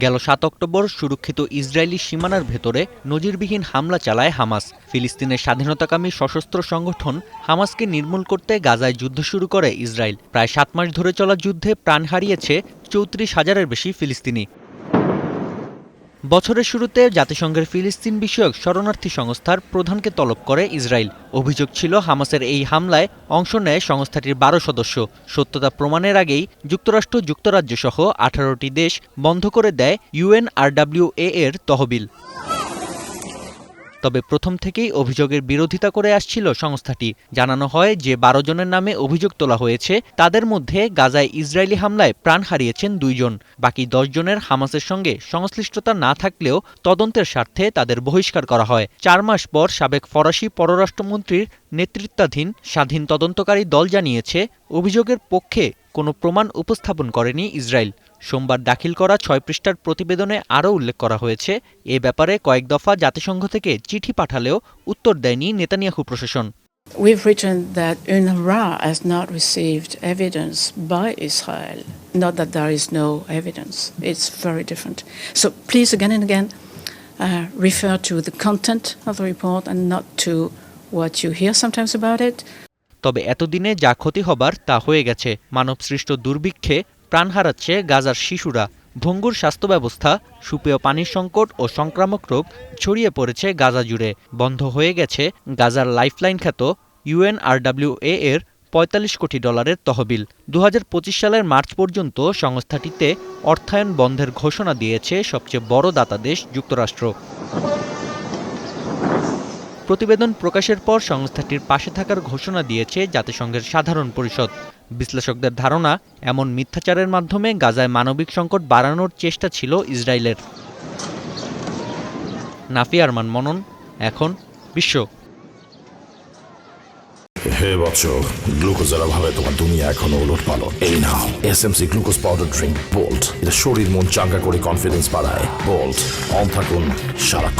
গেল সাত অক্টোবর সুরক্ষিত ইসরায়েলি সীমানার ভেতরে নজিরবিহীন হামলা চালায় হামাস। ফিলিস্তিনের স্বাধীনতাকামী সশস্ত্র সংগঠন হামাসকে নির্মূল করতে গাজায় যুদ্ধ শুরু করে ইসরায়েল। প্রায় সাত মাস ধরে চলা যুদ্ধে প্রাণ হারিয়েছে চৌত্রিশ হাজারের বেশি ফিলিস্তিনি। বছরের শুরুতে জাতিসংঘের ফিলিস্তিন বিষয়ক শরণার্থী সংস্থার প্রধানকে তলব করে ইসরায়েল। অভিযোগ ছিল, হামাসের এই হামলায় অংশ নেয় সংস্থাটির বারো সদস্য। সত্যতা প্রমাণের আগেই যুক্তরাষ্ট্র যুক্তরাজ্য সহ আঠারোটি দেশ বন্ধ করে দেয় ইউএনআরডাব্লিউএ এর তহবিল। তবে প্রথম থেকেই অভিযোগের বিরোধিতা করে আসছিল সংস্থাটি। জানানো হয় যে বারো জনের নামে অভিযোগ তোলা হয়েছে, তাদের মধ্যে গাজায় ইসরায়েলি হামলায় প্রাণ হারিয়েছেন দুইজন বাকি জনের হামাসের সঙ্গে সংশ্লিষ্টতা না থাকলেও তদন্তের স্বার্থে তাদের বহিষ্কার করা হয়। চার মাস পর সাবেক ফরাসি পররাষ্ট্রমন্ত্রীর নেতৃত্বাধীন স্বাধীন তদন্তকারী দল জানিয়েছে অভিযোগের পক্ষে কোনো প্রমাণ উপস্থাপন করেনি ইসরায়েল সোমবার দাখিল করা ছয় পৃষ্ঠার প্রতিবেদনে আরও উল্লেখ করা হয়েছে এ ব্যাপারে কয়েক দফা জাতিসংঘ থেকে চিঠি পাঠালেও উত্তর দেয়নি নেতানিয়াহু প্রশাসন We've written that UNRWA has not received evidence by Israel. Not that there is no evidence. It's very different. So please, again and again, uh, refer to the content of the report and not to what you hear sometimes about it. তবে এতদিনে যা ক্ষতি হবার তা হয়ে গেছে। মানবসৃষ্ট দুর্ভিক্ষে প্রাণ হারাচ্ছে গাজার শিশুরা। ভঙ্গুর স্বাস্থ্য ব্যবস্থা সুপেয় পানির সংকট ও সংক্রামক রোগ ছড়িয়ে পড়েছে গাজা জুড়ে। বন্ধ হয়ে গেছে গাজার লাইফলাইন খ্যাত ইউএনআরডাব্লিউএ এর পঁয়তাল্লিশ কোটি ডলারের তহবিল। দু হাজার পঁচিশ সালের মার্চ পর্যন্ত সংস্থাটিতে অর্থায়ন বন্ধের ঘোষণা দিয়েছে সবচেয়ে বড় দাতা দেশ যুক্তরাষ্ট্র। প্রতিবেদন প্রকাশের পর সংস্থাটির পাশে থাকার ঘোষণা দিয়েছে জাতিসংঘের সাধারণ পরিষদ। বিশ্লেষকদের ধারণা, এমন মিথ্যাচারের মাধ্যমে গাজায় মানবিক সংকট বাড়ানোর চেষ্টা ছিল ইসরায়েলের। নাফি আরমান মনন, এখন বিশ্ব। হে বৎস গ্লুকোজের অভাবে তোমার দুনিয়া এখনও ওলট পালট এই নাও SMC glucose powder drink, bolt. এটা শরীর মন চাঙ্গা করে কনফিডেন্স বাড়ায়। বোল্ট, অন থাকুন সারাক্ষণ।